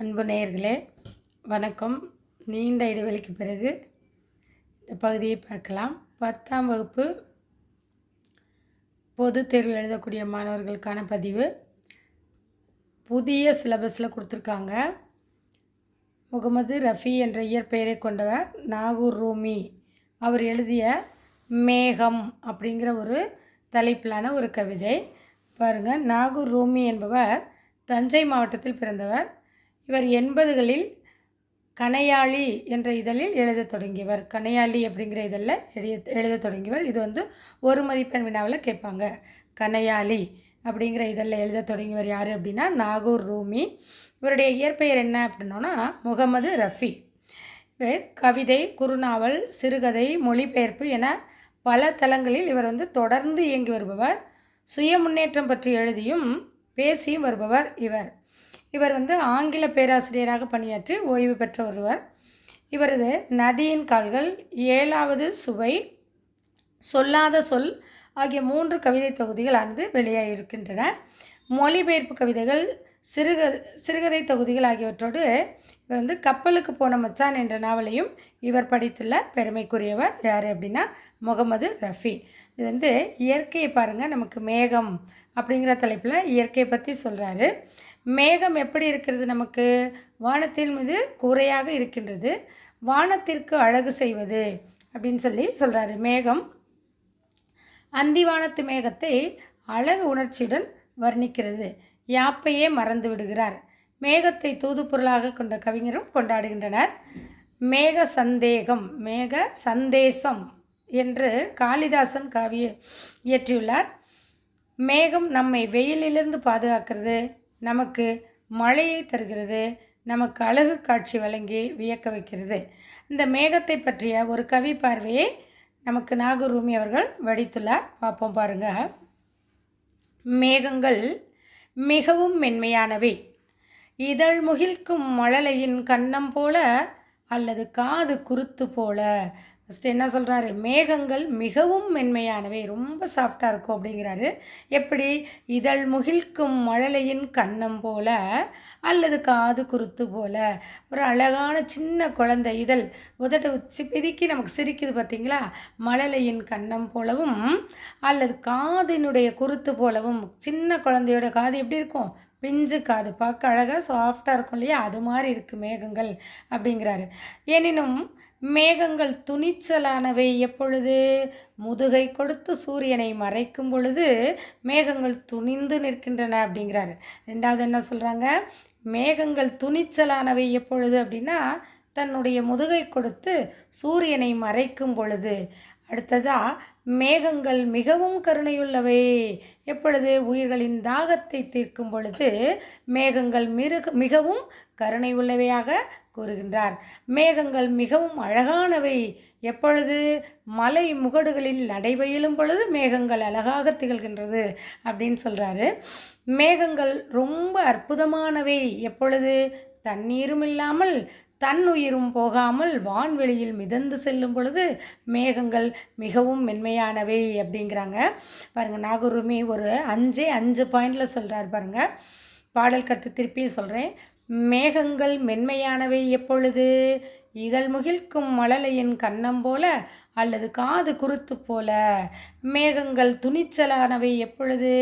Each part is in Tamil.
அன்பு நேயர்களே வணக்கம். நீண்ட இடைவெளிக்கு பிறகு இந்த பகுதியை பார்க்கலாம். பத்தாம் வகுப்பு பொது தேர்வு எழுதக்கூடிய மாணவர்களுக்கான பதிவு. புதிய சிலபஸில் கொடுத்துருக்காங்க. முகமது ரஃபி என்ற இயற்பெயரை கொண்டவர் நாகூர் ரூமி. அவர் எழுதிய மேகம் அப்படிங்கிற ஒரு தலைப்பிலான ஒரு கவிதை. பாருங்கள் நாகூர் ரூமி என்பவர் தஞ்சை மாவட்டத்தில் பிறந்தவர். இவர் எண்பதுகளில் கனையாளி என்ற இதழில் எழுதத் தொடங்கியவர். கனையாளி அப்படிங்கிற இதழில் எழுத எழுதத் தொடங்கியவர். இது வந்து ஒரு மதிப்பெண் வினாவில் கேட்பாங்க. கனையாளி அப்படிங்கிற இதழில் எழுத தொடங்கியவர் யார் அப்படின்னா நாகூர் ரூமி. இவருடைய இயற்பெயர் என்ன அப்படின்னோன்னா முகமது ரஃபி. இவர் கவிதை குறுநாவல் சிறுகதை மொழிபெயர்ப்பு என பல தளங்களில் இவர் வந்து தொடர்ந்து இயங்கி வருபவர். சுய முன்னேற்றம் பற்றி எழுதியும் பேசியும் வருபவர் இவர். இவர் வந்து ஆங்கில பேராசிரியராக பணியாற்றி ஓய்வு பெற்ற ஒருவர். இவரது நதியின் கால்கள் ஏழாவது சுவை சொல்லாத சொல் ஆகிய மூன்று கவிதை தொகுதிகளானது வெளியாகியிருக்கின்றன மொழிபெயர்ப்பு கவிதைகள் சிறுக சிறுகதை தொகுதிகள் ஆகியவற்றோடு இவர் வந்து கப்பலுக்கு போன மச்சான் என்ற நாவலையும் இவர் படித்துள்ள பெருமைக்குரியவர் யார் அப்படின்னா முகமது ரஃபி. இது வந்து இயற்கையை பாருங்கள் நமக்கு மேகம் அப்படிங்கிற தலைப்பில் இயற்கையை பற்றி சொல்கிறாரு மேகம் எப்படி இருக்கிறது நமக்கு? வானத்தின் மீது கூரையாக இருக்கின்றது. வானத்திற்கு அழகு செய்வது அப்படின்னு சொல்லி சொல்கிறாரு மேகம். அந்திவானத்து மேகத்தை அழகு உணர்ச்சியுடன் வர்ணிக்கிறது. யாப்பையே மறந்து விடுகிறார். மேகத்தை தூதுப்பொருளாக கொண்ட கவிஞரும் கொண்டாடுகின்றனர். மேக சந்தேகம் மேக சந்தேசம் என்று காளிதாசன் காவிய இயற்றியுள்ளார். மேகம் நம்மை வெயிலிலிருந்து பாதுகாக்கிறது. நமக்கு மழையை தருகிறது நமக்கு அழகு காட்சி வழங்கி வியக்க வைக்கிறது. இந்த மேகத்தை பற்றிய ஒரு கவி பார்வையை நமக்கு நாகூர் ரூமி அவர்கள் வடித்துள்ளார். பார்ப்போம் பாருங்க. மேகங்கள் மிகவும் மென்மையானவை. இதழ் முகிழ்க்கும் மழலையின் கன்னம் போல அல்லது காது குருத்து போல ஃபஸ்ட்டு என்ன சொல்கிறாரு மேகங்கள் மிகவும் மென்மையானவை ரொம்ப சாஃப்டாக இருக்கும் அப்படிங்கிறாரு. எப்படி? இதழ் முகிழ்க்கும் மழலையின் கன்னம் போல அல்லது காது குருத்து போல. ஒரு அழகான சின்ன குழந்தை இதழ் உதட்ட உச்சி பிதுக்கி நமக்கு சிரிக்குது பார்த்தீங்களா மழலையின் கன்னம் போலவும் அல்லது காதினுடைய குருத்து போலவும் சின்ன குழந்தையோட காது எப்படி இருக்கும்? பிஞ்சு காது. பார்க்க அழகாக சாஃப்டாக இருக்கும் இல்லையா? அது மாதிரி இருக்குது மேகங்கள் அப்படிங்கிறாரு. எனினும் மேகங்கள் துணிச்சலானவை. எப்பொழுது? முதுகை கொடுத்து சூரியனை மறைக்கும் பொழுது மேகங்கள் துணிந்து நிற்கின்றன அப்படிங்கிறாரு. ரெண்டாவது என்ன சொல்கிறாங்க மேகங்கள் துணிச்சலானவை எப்பொழுது அப்படின்னா தன்னுடைய முதுகை கொடுத்து சூரியனை மறைக்கும் பொழுது. அடுத்ததா மேகங்கள் மிகவும் கருணையுள்ளவை. எப்பொழுது உயிர்களின் தாகத்தை தீர்க்கும் பொழுது மேகங்கள் மிருக மிகவும் கருணை உள்ளவையாக கூறுகின்றார். மேகங்கள் மிகவும் அழகானவை. எப்பொழுது? மலை முகடுகளில் நடைபயிலும் பொழுது மேகங்கள் அழகாக திகழ்கின்றது அப்படின்னு சொல்கிறாரு மேகங்கள் ரொம்ப அற்புதமானவை. எப்பொழுது? தண்ணீரும் இல்லாமல் தன்னுயிரும் போகாமல் வான்வெளியில் மிதந்து செல்லும் பொழுது மேகங்கள் மிகவும் மென்மையானவை அப்படிங்கிறாங்க. பாருங்கள் நாகூருமி ஒரு அஞ்சே அஞ்சு பாயிண்டில் சொல்கிறார் பாருங்கள் பாடல் கற்று திருப்பியும் சொல்கிறேன் மேகங்கள் மென்மையானவை எப்பொழுது? இதழ் முகிழ்க்கும் மழலையின் கன்னம் போல அல்லது காது குருத்து போல? மேகங்கள் துணிச்சலானவை எப்பொழுது?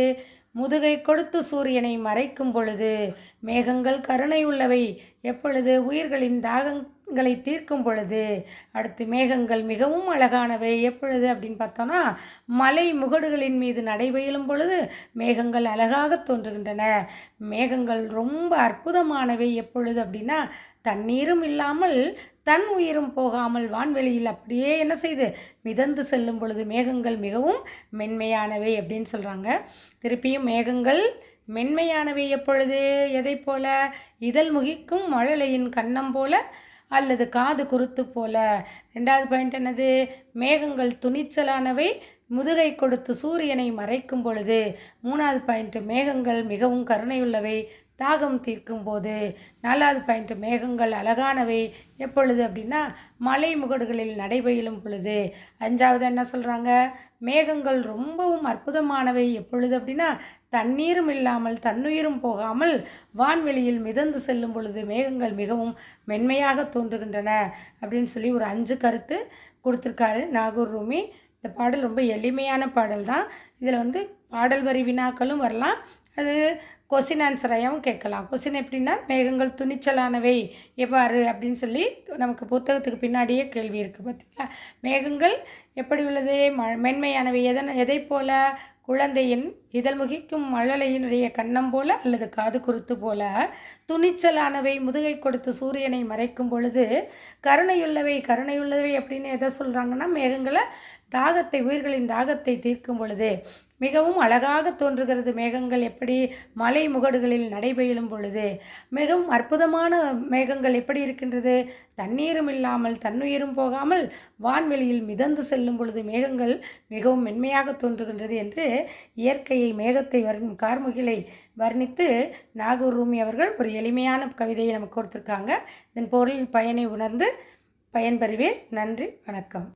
முதுகை கொடுத்து சூரியனை மறைக்கும் பொழுது மேகங்கள் கருணை உள்ளவை எப்பொழுது உயிர்களின் களை தீர்க்கும் பொழுது அடுத்து மேகங்கள் மிகவும் அழகானவை. எப்பொழுது அப்படின்னு பார்த்தோன்னா மலை முகடுகளின் மீது நடைபெயலும் பொழுது மேகங்கள் அழகாக தோன்றுகின்றன. மேகங்கள் ரொம்ப அற்புதமானவை எப்பொழுது அப்படின்னா தண்ணீரும் இல்லாமல் தன் உயிரும் போகாமல் வான்வெளியில் அப்படியே என்ன செய்து மிதந்து செல்லும் பொழுது மேகங்கள் மிகவும் மென்மையானவை அப்படின்னு சொல்கிறாங்க திருப்பியும் மேகங்கள் மென்மையானவை எப்பொழுது? எதை போல? இதழ் முகிக்கும் மழலையின் கன்னம் போல அல்லது காது குருத்து போல. ரெண்டாவது பாயிண்ட் என்னது? மேகங்கள் துணிச்சலானவை முதுகை கொடுத்து சூரியனை மறைக்கும் பொழுது. மூணாவது பாயிண்ட் மேகங்கள் மிகவும் கருணையுள்ளவை தாகம் தீர்க்கும் போது நாலாவது பாயிண்ட் மேகங்கள் அழகானவை. எப்பொழுது அப்படின்னா மலை முகடுகளில் நடைபயிலும் பொழுது. அஞ்சாவது என்ன சொல்கிறாங்க மேகங்கள் ரொம்பவும் அற்புதமானவை. எப்பொழுது அப்படின்னா தண்ணீரும் இல்லாமல் தன்னுயிரும் போகாமல் வான்வெளியில் மிதந்து செல்லும் பொழுது மேகங்கள் மிகவும் மென்மையாக தோன்றுகின்றன அப்படின்னு சொல்லி ஒரு அஞ்சு கருத்து கொடுத்துருக்காரு நாகூர் ரூமி. இந்த பாடல் ரொம்ப எளிமையான பாடல் தான். இதில் வந்து பாடல் வரி வினாக்களும் வரலாம். அது கொஸ்டின் ஆன்சரையும் கேட்கலாம். கொஸ்டின் எப்படின்னா மேகங்கள் துணிச்சலானவை. எவ்வாறு? அப்படின்னு சொல்லி நமக்கு புத்தகத்துக்கு பின்னாடியே கேள்வி இருக்குது பார்த்தீங்களா மேகங்கள் எப்படி உள்ளது? ம மென்மையானவை. எதன் எதை போல? குழந்தையின் இதழ் முகிக்கும் மழலையினுடைய கன்னம் போல அல்லது காது குருத்து போல? துணிச்சலானவை. முதுகை கொடுத்து சூரியனை மறைக்கும் பொழுது கருணையுள்ளவை. கருணையுள்ளவை அப்படின்னு எதை சொல்கிறாங்கன்னா மேகங்களை தாகத்தை உயிர்களின் தாகத்தை தீர்க்கும் பொழுது மிகவும் அழகாக தோன்றுகிறது மேகங்கள் எப்படி மலை முகடுகளில் நடைபெயலும் பொழுது. மிகவும் அற்புதமான மேகங்கள் எப்படி இருக்கின்றது? தண்ணீரும் இல்லாமல் தன்னுயிரும் போகாமல் வான்வெளியில் மிதந்து செல்லும் பொழுது மேகங்கள் மிகவும் மென்மையாக தோன்றுகின்றது என்று இயற்கையை மேகத்தை வர்ண் கார்முகிலை வர்ணித்து நாகூர் ரூமி அவர்கள் ஒரு எளிமையான கவிதையை நமக்கு கொடுத்துருக்காங்க. இதன் பொருளின் பயனை உணர்ந்து பயன்பெறுவேன். நன்றி வணக்கம்.